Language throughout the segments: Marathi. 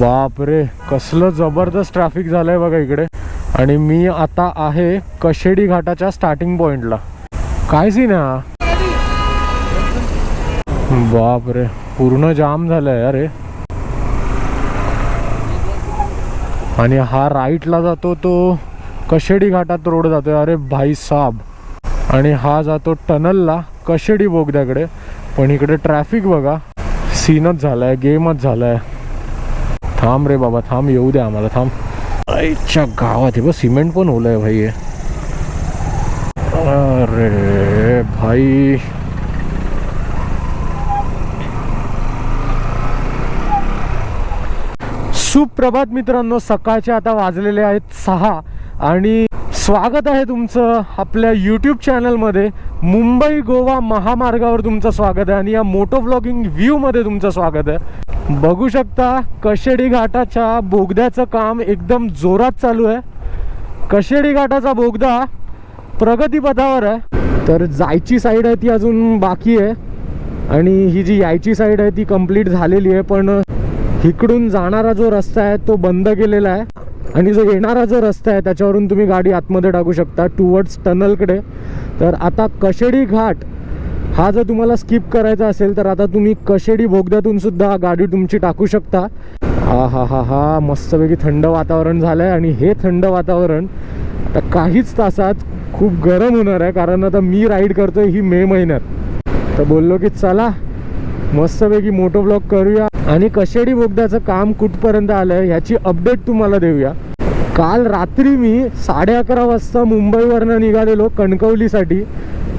बापरे कसलं जबरदस्त ट्रॅफिक झालंय बघा इकडे. आणि मी आता आहे कशेडी घाटाच्या स्टार्टिंग पॉइंटला काय सीन आहे हा? बापरे पूर्ण जाम झालंय अरे आणि हा राईटला जातो तो कशेडी घाटात रोड जातोय. अरे भाई साब. आणि हा जातो टनलला कशेडी बोगद्याकडे. पण इकडे ट्रॅफिक बघा. सीनच झालाय गेमच झालाय. थांब रे बाबा थांब येऊ द्या आम्हाला थांब. आईच्या गावात हे बघ सिमेंट पण ओलंय भाई अरे भाई. सुप्रभात मित्रांनो सकाळचे आता वाजलेले आहेत सहा आणि स्वागत आहे तुमचं आपल्या यूट्यूब चॅनलमध्ये मुंबई गोवा महामार्गावर तुमचं स्वागत आहे आणि या मोटो व्लॉगिंग व्ह्यूमध्ये तुमचं स्वागत आहे. बघू शकता कशेडी घाटाच्या बोगद्याचं काम एकदम जोरात चालू आहे. कशेडी घाटाचा बोगदा प्रगतीपथावर आहे. तर जायची साईड आहे ती अजून बाकी आहे. आणि ही जी यायची साईड आहे ती कंप्लीट झालेली आहे पण इकडून जाणारा जो रस्ता आहे तो बंद केलेला आहे. आणि जो येणारा जो रस्ता आहे त्याच्यावरून तुम्ही गाडी आतमध्ये टाकू शकता टुवर्ड्स टनलकडे तर आता कशेडी घाट हा जर तुम्हाला स्किप करायचा असेल तर आता तुम्ही कशेडी भोगद्यातून सुद्धा गाडी तुमची टाकू शकता. हा हा हा हा मस्तपैकी थंड वातावरण झालं आहे आणि हे थंड वातावरण आता काहीच तासात खूप गरम होणार आहे कारण आता मी राईड करतोय ही मे महिन्यात. तर बोललो की चला मस्तपैकी मोटो ब्लॉग करूया. आणि कशेडी बोगद्याचं काम कुठपर्यंत आलंय ह्याची अपडेट तुम्हाला देऊया. काल रात्री मी साडे अकरा वाजता मुंबईवरनं निघालेलो कणकवलीसाठी.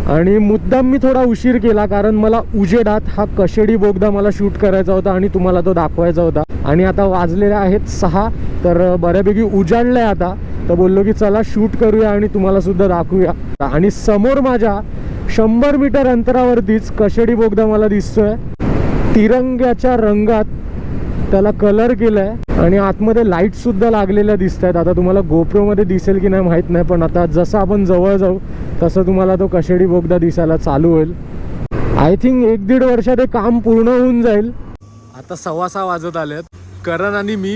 आणि मुद्दाम मी थोडा उशीर केला कारण मला उजेडात हा कशेडी बोगदा मला शूट करायचा होता आणि तुम्हाला तो दाखवायचा होता. आणि आता वाजलेले आहेत सहा तर बऱ्यापैकी उजाडलंय आता. तर बोललो की चला शूट करूया आणि तुम्हाला सुद्धा दाखवूया. आणि समोर माझ्या शंभर मीटर अंतरावरतीच कशेडी बोगदा मला दिसतोय. तिरंग्याच्या रंगात त्याला कलर केलाय आणि आतमध्ये लाइट सुद्धा लागलेल्या दिसत आहेत आता तुम्हाला गोप्रोमध्ये दिसेल की नाही माहीत नाही पण आता जसं आपण जवळ जाऊ तसं तुम्हाला तो कशेडी बोगदा दिसायला चालू होईल. आय थिंक एक दीड वर्षात हे काम पूर्ण होऊन जाईल. आता सव्वा सहा वाजत आलेत. करण आणि मी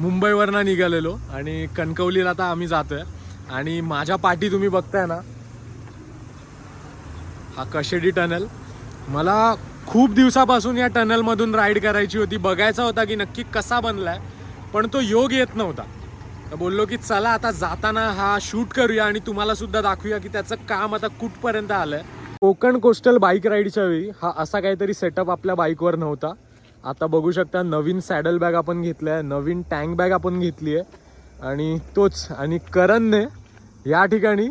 मुंबईवरनं निघालेलो आणि कणकवलीला आता आम्ही जातोय. आणि माझ्या पाठी तुम्ही बघताय ना हा कशेडी टनल. मला खूप दिवसापासून या टनलमधून राईड करायची होती. बघायचा होता की नक्की कसा बनलाय पण तो योग येत नव्हता. तर बोललो की चला आता जाताना हा शूट करूया आणि तुम्हाला सुद्धा दाखवूया की त्याचं काम आता कुठपर्यंत आलंय. कोकण कोस्टल बाईक राईडच्या वेळी हा असा काहीतरी सेटअप आपल्या बाईकवर नव्हता. आता बघू शकता नवीन सॅडल बॅग आपण घेतलाय नवीन टँक बॅग आपण घेतली आहे आणि तोच आणि करणने या ठिकाणी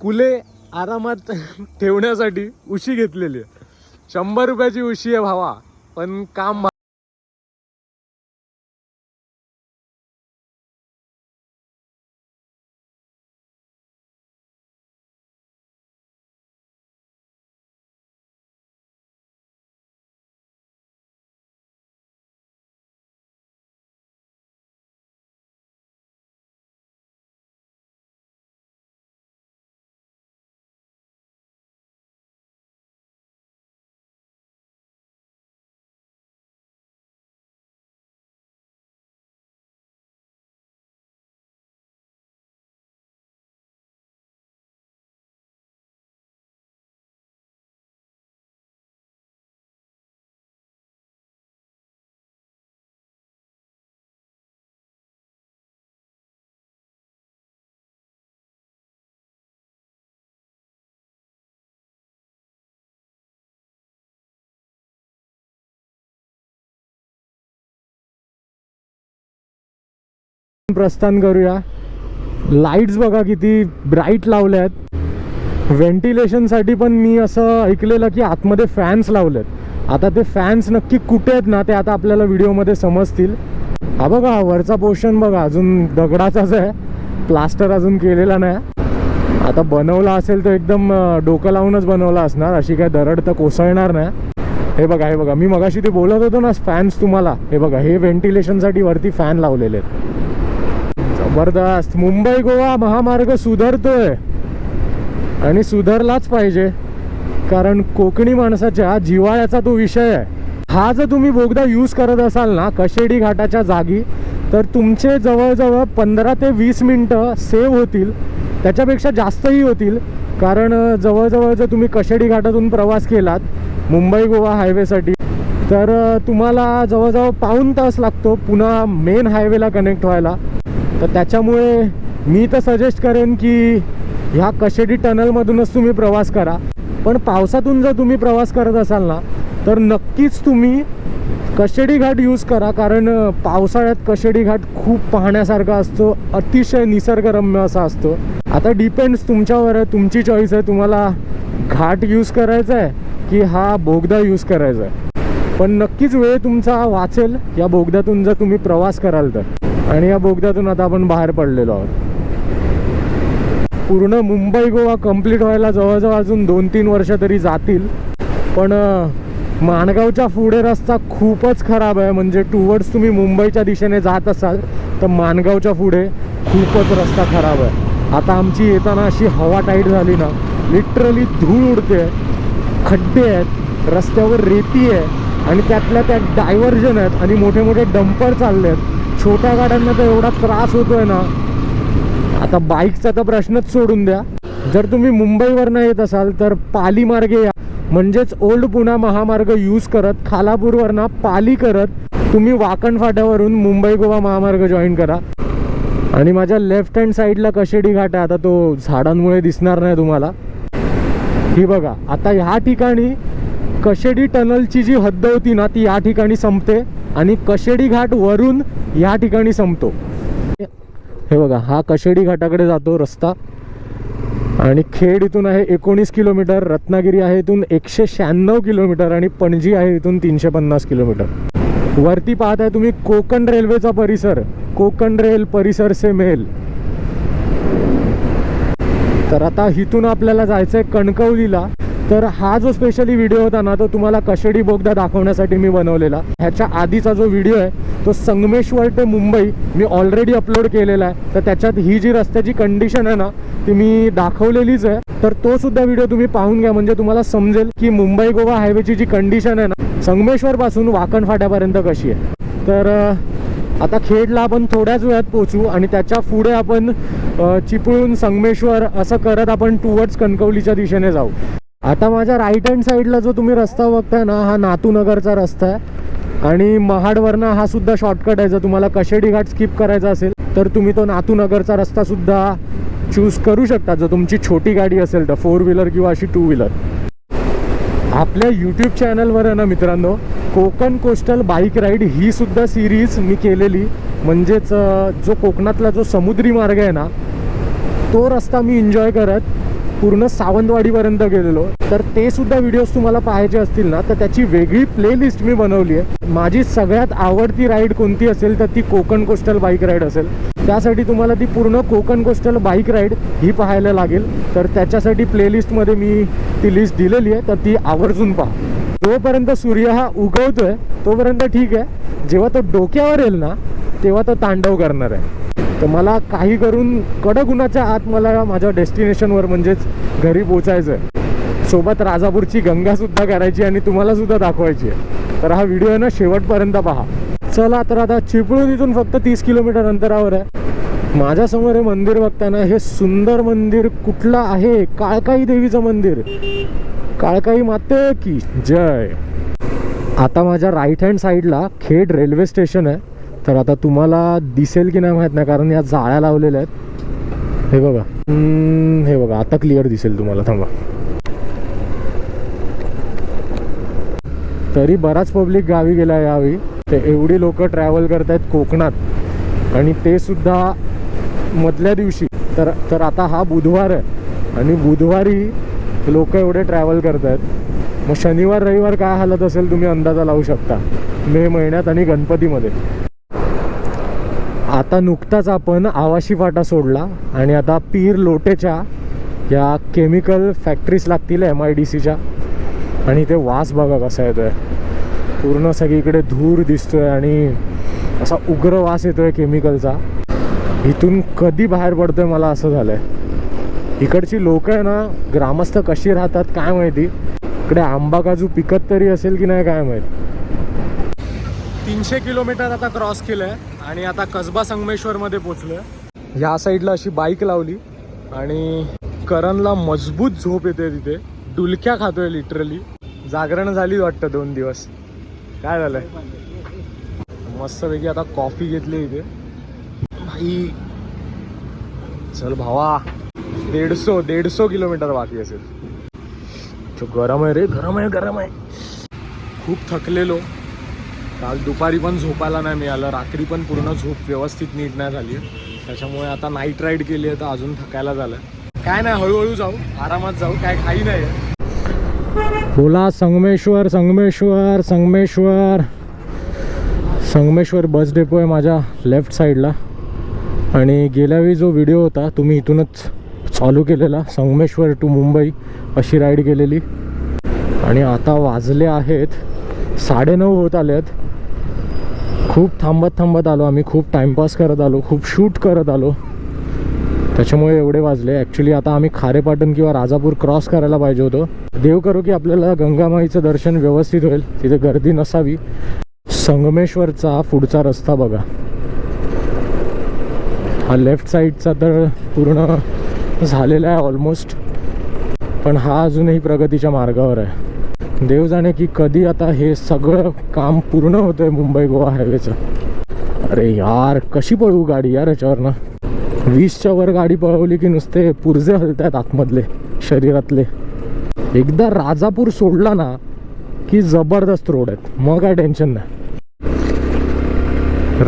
कुले आरामात ठेवण्यासाठी उशी घेतलेली आहे. शंभर रुपयाची उशी आहे भावा पण काम प्रस्थान करूया. लाईट्स बघा किती ब्राईट लावल्या आहेत व्हेंटिलेशनसाठी पण मी असं ऐकलेलं की आतमध्ये फॅन्स लावलेत. आता ते फॅन्स नक्की कुठे आहेत ना ते आता आपल्याला व्हिडिओमध्ये समजतील. हा बघा वरचा पोर्शन बघा अजून दगडाचाच आहे. प्लास्टर अजून केलेला नाही. आता बनवला असेल तर एकदम डोकं लावूनच बनवला असणार. अशी काय दरड तर कोसळणार नाही. हे बघा हे बघा. मी मगाशी ते बोलत होतो ना फॅन्स तुम्हाला. हे बघा हे व्हेंटिलेशनसाठी वरती फॅन लावलेले आहेत. जबरदस्त. मुंबई गोवा महामार्ग सुधारतोय. आणि सुधारलाच पाहिजे. कारण कोकणी माणसाच्या जिवाळ्याचा तो विषय आहे. हा जर तुम्ही बोगदा यूज करत असाल ना कशेडी घाटाच्या जागी तर तुमचे जवळजवळ पंधरा ते वीस मिनटं सेव्ह होतील. त्याच्यापेक्षा जास्तही होतील. कारण जवळजवळ जर तुम्ही कशेडी घाटातून प्रवास केलात मुंबई गोवा हायवेसाठी तर तुम्हाला जवळजवळ पाऊण तास लागतो पुन्हा मेन हायवेला कनेक्ट व्हायला. तर त्याच्यामुळे मी तर सजेस्ट करेन की ह्या कशेडी टनलमधूनच तुम्ही प्रवास करा. पण पावसातून जर तुम्ही प्रवास करत असाल ना तर नक्कीच तुम्ही कशेडी घाट यूज करा. कारण पावसाळ्यात कशेडी घाट खूप पाहण्यासारखा असतो अतिशय निसर्गरम्य असा असतो. आता डिपेंड्स तुमच्यावर आहे तुमची चॉईस आहे. तुम्हाला घाट यूज करायचा आहे की हा बोगदा यूज करायचा आहे. पण नक्कीच वेळ तुमचा वाचेल. या बोगद्यातून जर तुम्ही प्रवास कराल तर. आणि या बोगद्यातून आता आपण बाहेर पडलेलो आहोत. पूर्ण मुंबई गोवा कंप्लीट व्हायला जवळजवळ अजून दोन तीन वर्ष तरी जातील. पण माणगावच्या पुढे रस्ता खूपच खराब आहे. म्हणजे टुवर्ड्स तुम्ही मुंबईच्या दिशेने जात असाल तर माणगावच्या पुढे खूपच रस्ता खराब आहे. आता आमची येताना अशी हवा टाईट झाली ना लिटरली धूळ उडते. खड्डे आहेत रस्त्यावर रेती आहे. आणि त्यातल्या त्यात डायव्हर्जन आहेत आणि मोठे मोठे डंपर चालले आहेत छोट्या गाड्यांना तर एवढा त्रास होतोय ना. आता बाईकचा तर प्रश्नच सोडून द्या. जर तुम्ही मुंबईवरनं येत असाल तर पाली मार्गे या. म्हणजेच ओल्ड पुणा महामार्ग यूज करत खालापूरवरनं पाली करत तुम्ही वाकण फाट्यावरून मुंबई गोवा महामार्ग जॉईन करा. आणि माझ्या लेफ्ट हँड साईडला कशेडी घाट आहे आता तो झाडांमुळे दिसणार नाही तुम्हाला. ही बघा आता ह्या ठिकाणी कशेडी टनलची जी हद्द होती ना ती या ठिकाणी संपते आणि कशेडी घाट वरून या ठिकाणी संपतो. हे बघा हा कशेडी घाटाकडे जातो रस्ता. आणि खेड इथून आहे एकोणीस किलोमीटर रत्नागिरी आहे इथून एकशे शहाण्णव किलोमीटर आणि पणजी आहे इथून तीनशे पन्नास किलोमीटर. वरती पाहताय तुम्ही कोकण रेल्वेचा परिसर. कोकण रेल परिसर से मेल. तर आता इथून आपल्याला जायचं आहे कणकवलीला. तर हा जो स्पेशली व्हिडिओ होता ना तो तुम्हाला कशेडी बोगदा दाखवण्यासाठी मी बनवलेला. ह्याच्या आधीचा जो व्हिडिओ आहे तो संगमेश्वर ते मुंबई मी ऑलरेडी अपलोड केलेला आहे. तर त्याच्यात ही जी रस्त्याची कंडिशन आहे ना ती मी दाखवलेलीच आहे. तर तो सुद्धा व्हिडिओ तुम्ही पाहून घ्या म्हणजे तुम्हाला समजेल की मुंबई गोवा हायवेची जी कंडिशन आहे ना संगमेश्वर पासून वाकण फाट्यापर्यंत कशी आहे. तर आता खेडला आपण थोड्याच वेळात पोचू आणि त्याच्या पुढे आपण चिपळून चिपळूण संगमेश्वर असं करत आपण टुवर्ड्स कणकवलीच्या दिशेने जाऊ. आता माझ्या राईट हँड साईडला जो तुम्ही रस्ता बघताय ना हा नातूनगरचा रस्ता आहे. आणि महाडवरनं हा सुद्धा शॉर्टकट आहे. जर तुम्हाला कशेडी घाट स्किप करायचा असेल तर तुम्ही तो नातूनगरचा रस्ता सुद्धा चूज करू शकता. जर तुमची छोटी गाडी असेल तर फोर व्हीलर किंवा अशी टू व्हीलर आपल्या यूट्यूब चॅनलवर आहे ना मित्रांनो कोकण कोस्टल बाईक राईड ही सुद्धा सिरीज मी केलेली. म्हणजेच जो कोकणातला जो समुद्री मार्ग आहे ना तो रस्ता मी एन्जॉय करत पूर्ण सावंतवाडीपर्यंत गेलेलो. तर ते सुद्धा व्हिडिओज तुम्हाला पाहायचे असतील ना तर त्याची वेगळी प्लेलिस्ट मी बनवली आहे. माझी सगळ्यात आवडती राईड कोणती असेल तर ती कोकण कोस्टल बाईक राईड असेल. त्यासाठी तुम्हाला ती पूर्ण कोकण कोस्टल बाईक राईड ही पाहायला लागेल. तर त्याच्यासाठी प्लेलिस्टमध्ये मी ती लिस्ट दिलेली आहे तर ती आवर्जून पहा. जोपर्यंत सूर्य हा उगवतोय तोपर्यंत ठीक आहे. जेव्हा तो डोक्यावर येईल ना तेव्हा तो तांडव करणार आहे. तर मला काही करून कडक उन्हाच्या आत मला माझ्या डेस्टिनेशनवर म्हणजेच घरी पोचायचं आहे सोबत राजापूरची गंगासुद्धा करायची आणि तुम्हालासुद्धा दाखवायची आहे. तर हा व्हिडिओ आहे ना शेवटपर्यंत पहा. चला तर आता चिपळूण इथून फक्त तीस किलोमीटर अंतरावर आहे. माझ्यासमोर हे मंदिर बघताना हे सुंदर मंदिर कुठलं आहे? काळकाई देवीचं मंदिर. काळकाई माते की जय. आता माझ्या राईट हँड साईडला खेड रेल्वे स्टेशन आहे. तर आता तुम्हाला दिसेल की नाही माहीत नाही कारण या जाळ्या लावलेल्या आहेत. हे बघा. हे बघा आता क्लिअर दिसेल तुम्हाला थांबा. तरी बराच पब्लिक गावी गेला यावेळी. ते एवढी लोक ट्रॅव्हल करत आहेत कोकणात. आणि ते सुद्धा मधल्या दिवशी. तर तर आता हा बुधवार आहे. आणि बुधवारी लोक एवढे ट्रॅव्हल करत आहेत मग शनिवार रविवार काय हालत असेल तुम्ही अंदाजा लावू शकता. मे महिन्यात आणि गणपतीमध्ये. आता नुकताच आपण आवाशी फाटा सोडला आणि आता पीर लोटेच्या या केमिकल फॅक्टरीज लागतील एम आय डी सीच्या आणि ते वास बघा कसा येतोय. पूर्ण सगळीकडे धूर दिसतोय आणि असा उग्र वास येतोय केमिकलचा. इथून कधी बाहेर पडतोय मला असं झालंय. इकडची लोक आहे ना ग्रामस्थ कशी राहतात काय माहिती? इकडे आंबा काजू पिकत तरी असेल की नाही काय माहीत? तीनशे किलोमीटर आता क्रॉस केलं आहे आणि आता कसबा संगमेश्वरमध्ये पोचलो आहे ह्या साईडला अशी बाईक लावली आणि करणला मजबूत झोप येते तिथे. डुलक्या खातोय लिटरली जागरण झाली वाटतं दोन दिवस. काय झालंय? मस्तपैकी आता कॉफी घेतली इथे. भाई चल भावा. दीडशो दीडशो किलोमीटर बाकी असेल. गरम आहे रे गरम आहे गरम आहे. खूप थकलेलो. काल दुपारी पण झोपायला नाही मिळालं रात्री पण पूर्ण झोप व्यवस्थित नीट नाही झाली. त्याच्यामुळे आता नाईट राईड केली आहे तर अजून थकायला झालं काय नाही हळूहळू जाऊ आरामात जाऊ काय काही नाही. बोला संगमेश्वर संगमेश्वर संगमेश्वर. संगमेश्वर बस डेपो आहे माझ्या लेफ्ट साईडला आणि गेल्या वेळी जो व्हिडिओ होता तुम्ही इथूनच चालू केलेला संगमेश्वर टू मुंबई अशी राईड केलेली. आणि आता वाजले आहेत साडेनऊ होत आले आहेत खूप थांबत थांबत आलो. आम्ही खूप टाईमपास करत आलो. खूप शूट करत आलो. त्याच्यामुळे एवढे वाजले. ॲक्च्युली आता आम्ही खारेपाटण किंवा राजापूर क्रॉस करायला पाहिजे होतो. देव करू की आपल्याला गंगामाईचं दर्शन व्यवस्थित होईल. तिथे गर्दी नसावी. संगमेश्वरचा पुढचा रस्ता बघा. हा लेफ्ट साईडचा तर पूर्ण झालेला आहे ऑलमोस्ट पण हा अजूनही प्रगतीच्या मार्गावर आहे. देव जाणे की कधी आता हे सगळं काम पूर्ण होतं आहे मुंबई गोवा हायवेचं? अरे यार कशी पळवू गाडी यार याच्यावरनं वीसच्या वर गाडी पळवली की नुसते पुरजे हलत आहेत आतमधले शरीरातले. एकदा राजापूर सोडला ना की जबरदस्त रोड आहेत. मग काय टेन्शन नाही.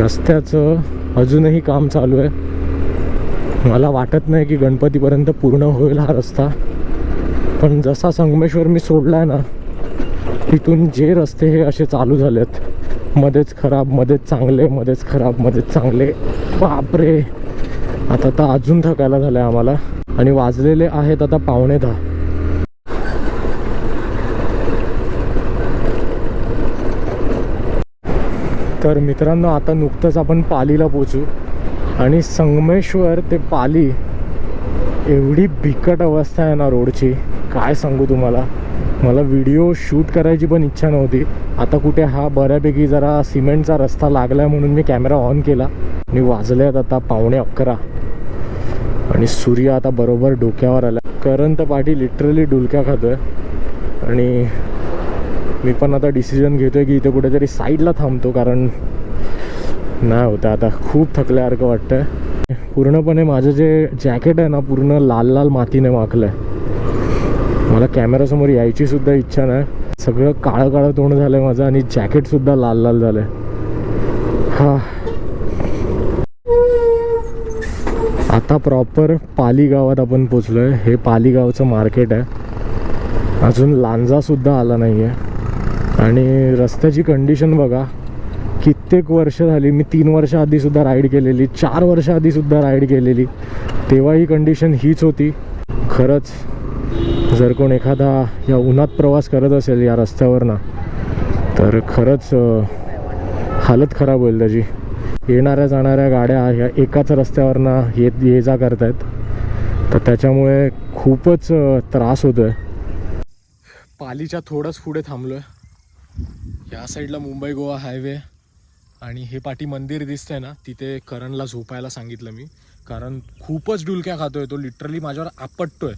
रस्त्याचं अजूनही काम चालू आहे. मला वाटत नाही की गणपतीपर्यंत पूर्ण होईल हा रस्ता. पण जसा संगमेश्वर मी सोडला आहे ना तिथून जे रस्ते हे असे चालू झालेत मध्येच खराब मध्येच चांगले मध्येच खराब मध्येच चांगले. बापरे! आता तर अजून थकायला झालं आहे आम्हाला. आणि वाजलेले आहेत आता पावणे दहा. तर मित्रांनो आता नुकतंच आपण पालीला पोचू आणि संगमेश्वर ते पाली एवढी बिकट अवस्था आहे ना रोडची. काय सांगू तुम्हाला? मला व्हिडिओ शूट करायची पण इच्छा नव्हती. आता कुठे हा? बऱ्यापैकी जरा सिमेंटचा रस्ता लागला म्हणून मी कॅमेरा ऑन केला. आणि वाजल्यात आहेत आता पावणे अकरा. आणि सूर्य आता बरोबर डोक्यावर आला. करंत पाठी लिटरली डुलक्या खातो आहे आणि मी पण आता डिसिजन घेतो आहे की इथे कुठेतरी साईडला थांबतो कारण नाही होतं आता. खूप थकल्यासारखं वाटतं पूर्णपणे माझं जे जॅकेट आहे ना पूर्ण लाल लाल मातीने माखलं आहे मला कॅमेरासमोर यायची सुद्धा इच्छा नाही. सगळं काळं काळं तोंड झालं आहे माझं आणि जॅकेटसुद्धा लाल लाल झालं आहे हा. आता प्रॉपर पाली गावात आपण पोचलो आहे हे पाली गावचं मार्केट आहे. अजून लांजासुद्धा आला नाही आहे आणि रस्त्याची कंडिशन बघा. कित्येक वर्ष झाली मी तीन वर्ष आधीसुद्धा राईड केलेली चार वर्ष आधीसुद्धा राईड केलेली. तेव्हा ही कंडिशन हीच होती. खरंच. जर कोण एखादा या उन्हात प्रवास करत असेल या रस्त्यावरनं तर खरंच हालत खराब होईल त्याची. येणाऱ्या जाणाऱ्या गाड्या ह्या एकाच रस्त्यावरनं येत ये जा करत आहेत तर त्याच्यामुळे खूपच त्रास होतो आहे पालीच्या थोडंच पुढे थांबलो आहे या साईडला मुंबई गोवा हायवे आणि हे पाठी मंदिर दिसतंय ना तिथे करणला झोपायला सांगितलं मी. कारण खूपच डुलक्या खातोय तो लिटरली माझ्यावर आपटतोय.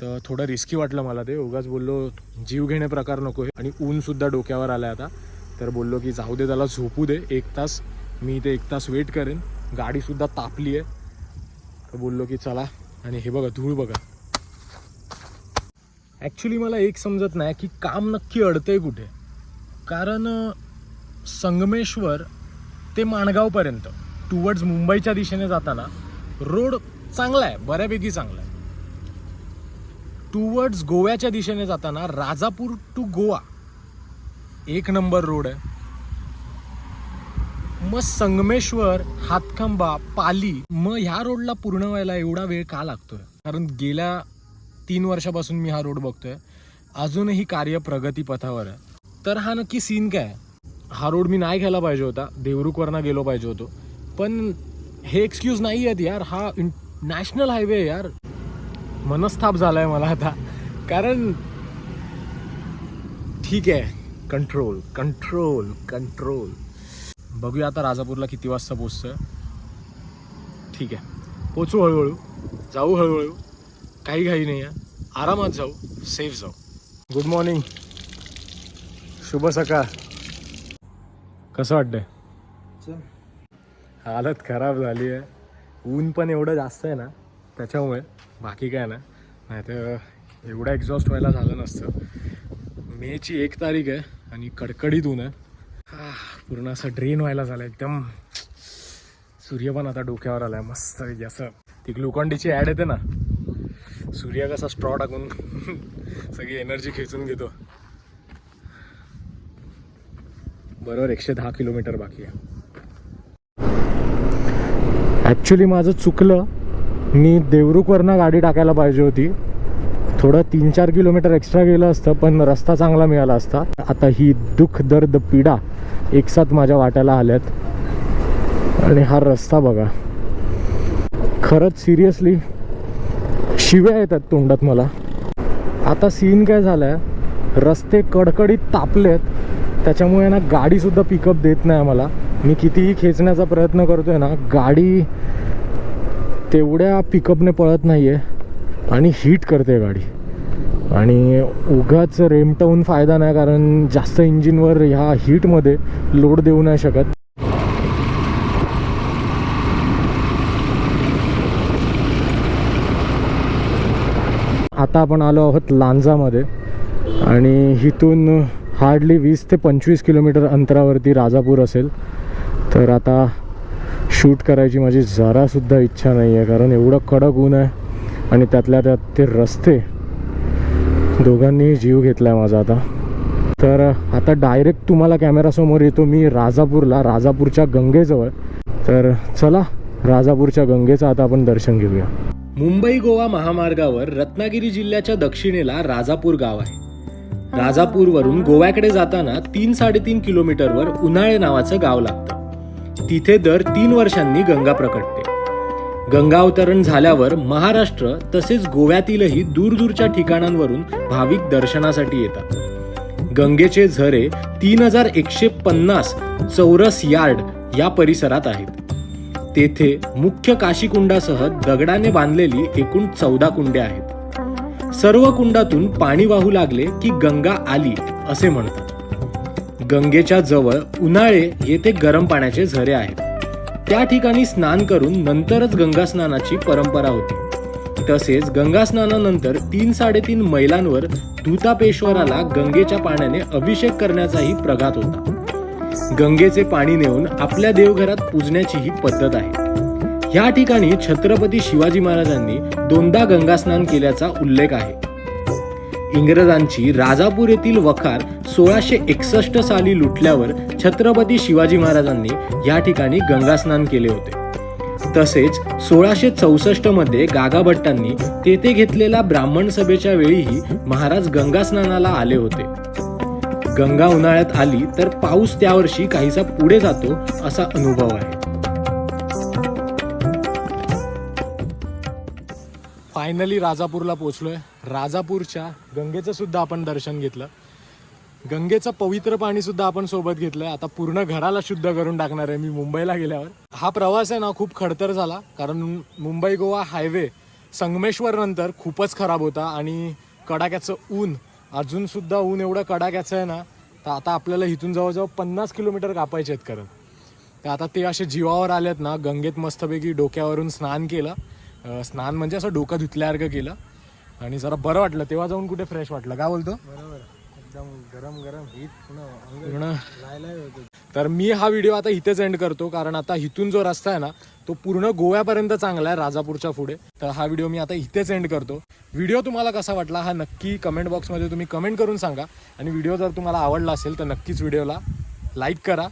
तर थोडं रिस्की वाटलं मला ते. उगाच बोललो जीव घेणे प्रकार नको आहे आणि ऊनसुद्धा डोक्यावर आलं आता. तर बोललो की जाऊ दे त्याला झोपू दे. एक तास मी इथे एक तास वेट करेन. गाडीसुद्धा तापली आहे. तर बोललो की चला. आणि हे बघा धूळ बघा. ॲक्च्युली मला एक समजत नाही की काम नक्की अडतंय कुठे. कारण संगमेश्वर ते माणगावपर्यंत टुवर्ड्स मुंबईच्या दिशेने जाताना रोड चांगला आहे बऱ्यापैकी चांगला आहे. टुवर्ड्स गोव्याच्या दिशेने जाताना राजापूर टू गोवा. एक नंबर रोड आहे. मग संगमेश्वर हातखंबा पाली मग ह्या रोडला पूर्ण व्हायला एवढा वेळ का लागतोय? कारण गेल्या तीन वर्षापासून मी हा रोड बघतोय. अजूनही कार्य प्रगतीपथावर आहे. तर हा नक्की सीन काय हा रोड मी नाही घ्यायला पाहिजे होता. देवरुखवरनं गेलो पाहिजे होतो. पण हे एक्सक्यूज नाही आहेत यार. हा नॅशनल हायवे यार. मनस्ताप झालाय मला आता. कारण ठीक आहे. कंट्रोल कंट्रोल कंट्रोल बघूया आता राजापूरला किती वाजता पोचतोय ठीक आहे. पोचू हळूहळू. जाऊ हळूहळू. काही घाई नाही आहे आरामात जाऊ. सेफ जाऊ. गुड मॉर्निंग शुभ सकाळ. कसं वाटतंय? हालत खराब झाली आहे ऊन पण एवढं जास्त आहे ना. त्याच्यामुळे बाकी काय ना नाही. तर एवढं एक्झॉस्ट व्हायला झालं नसतं. मेची एक तारीख आहे आणि कडकडीत ऊन आहे. हा, पूर्ण असं ड्रेन व्हायला झालं एकदम सूर्य पण आता डोक्यावर आला आहे मस्त असं. ती ग्लुकॉन्डीची ॲड येते ना. सूर्य कसा स्ट्रॉ टाकून सगळी एनर्जी खेचून घेतो. बरोबर एकशे दहा किलोमीटर बाकी आहे. ॲक्च्युली माझं चुकलं मी देवरुखवरनं गाडी टाकायला पाहिजे होती. थोडं तीन चार किलोमीटर एक्स्ट्रा गेलं असतं पण रस्ता चांगला मिळाला असता. आता ही दुःख दर्द पीडा एकसाथ माझ्या वाट्याला आल्यात. आणि हा रस्ता बघा. खरंच सिरियसली शिव्या येतात तोंडात मला. आता सीन काय झालाय? रस्ते कडकडीत तापलेत. त्याच्यामुळे ना गाडीसुद्धा पिकअप देत नाही मला मी कितीही खेचण्याचा प्रयत्न करतोय ना गाडी तेवढ्या पिकअपने पळत नाही आहे आणि हीट करते गाडी. आणि उगाच रेमटवून फायदा नाही कारण जास्त इंजिनवर ह्या हीटमध्ये लोड देऊ नाही शकत. आता आपण आलो आहोत लांजामध्ये. आणि इथून हार्डली वीस ते पंचवीस किलोमीटर अंतरावरती राजापूर असेल. तर आता शूट करायची माझी जरासुद्धा इच्छा नाही आहे कारण एवढं कडक ऊन आहे आणि त्यातल्या त्यात ते रस्ते दोघांनीही जीव घेतला आहे माझा आता. तर आता डायरेक्ट तुम्हाला कॅमेरासमोर येतो मी राजापूरला राजापूरच्या गंगेजवळ. तर चला राजापूरच्या गंगेचं आता आपण दर्शन घेऊया. मुंबई गोवा महामार्गावर रत्नागिरी जिल्ह्याच्या दक्षिणेला राजापूर गाव आहे. राजापूरवरून गोव्याकडे जाताना तीन साडेतीन किलोमीटरवर उन्हाळे नावाचं गाव लागतं. तिथे दर तीन वर्षांनी गंगा प्रकटते. गंगा अवतरण झाल्यावर महाराष्ट्र तसेच गोव्यातीलही दूरदूरच्या ठिकाणांवरून भाविक दर्शनासाठी येतात. गंगेचे झरे तीन हजार एकशे पन्नास चौरस यार्ड या परिसरात आहेत. तेथे मुख्य काशीकुंडासह दगडाने बांधलेली एकूण चौदा कुंडे आहेत. सर्व कुंडातून पाणी वाहू लागले की गंगा आली असे म्हणतात. गंगेच्या जवळ उन्हाळे येथे गरम पाण्याचे झरे आहेत. त्या ठिकाणी स्नान करून नंतरच गंगा स्नानाची परंपरा होती. तसेच गंगा स्नानानंतर तीन साडेतीन मैलांवर धुतापेश्वराला गंगेच्या पाण्याने अभिषेक करण्याचाही प्रघात होता. गंगेचे पाणी नेऊन आपल्या देवघरात पूजण्याची ही पद्धत आहे. या ठिकाणी छत्रपती शिवाजी महाराजांनी दोनदा गंगा स्नान केल्याचा उल्लेख आहे. इंग्रजांची राजापूर येथील वखार सोळाशे एकसष्ट साली लुटल्यावर छत्रपती शिवाजी महाराजांनी या ठिकाणी गंगास्नान केले होते. तसेच सोळाशे चौसष्टमध्ये गागाभट्टांनी तेथे घेतलेल्या ब्राह्मण सभेच्या वेळीही महाराज गंगास्नानाला आले होते. गंगा उन्हाळ्यात आली तर पाऊस त्यावर्षी काहीसा पुढे जातो असा अनुभव आहे. फायनली राजापूरला पोचलोय. राजापूरच्या गंगेचं सुद्धा आपण दर्शन घेतलं. गंगेचं पवित्र पाणी सुद्धा आपण सोबत घेतलंय. आता पूर्ण घराला शुद्ध करून टाकणार आहे मी मुंबईला गेल्यावर. हा प्रवास आहे ना खूप खडतर झाला. कारण मुंबई गोवा हायवे संगमेश्वर नंतर खूपच खराब होता आणि कडाक्याचं ऊन अजून सुद्धा ऊन एवढं कडाक्याचं आहे ना तर आता आपल्याला इथून जवळजवळ पन्नास किलोमीटर कापायचे आहेत करत तर आता ते असे जीवावर आलेत ना गंगेत मस्तपैकी डोक्यावरून स्नान केलं. स्नान म्हणजे असं डोकं धुतल्यासारखं केलं. आणि जरा बरं वाटलं. तेव्हा जाऊन कुठे फ्रेश वाटलं. का बोलतो? बरोबर. एकदम गरम गरम हीट तर मी हा व्हिडिओ आता इथेच एंड करतो. कारण आता इथून जो रस्ता आहे ना तो पूर्ण गोव्यापर्यंत चांगला आहे राजापूरच्या पुढे. तर हा व्हिडिओ मी आता इथेच एंड करतो. व्हिडिओ तुम्हाला कसा वाटला हा नक्की कमेंट बॉक्समध्ये तुम्ही कमेंट करून सांगा. आणि व्हिडिओ जर तुम्हाला आवडला असेल तर नक्कीच व्हिडिओला लाईक करा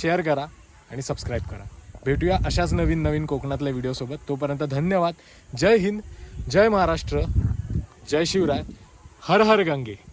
शेअर करा आणि सबस्क्राईब करा. भेटूया अशाच नवीन नवीन कोकणातल्या व्हिडिओसोबत तोपर्यंत धन्यवाद. जय हिंद जय महाराष्ट्र जय शिवराय. हर हर गंगे.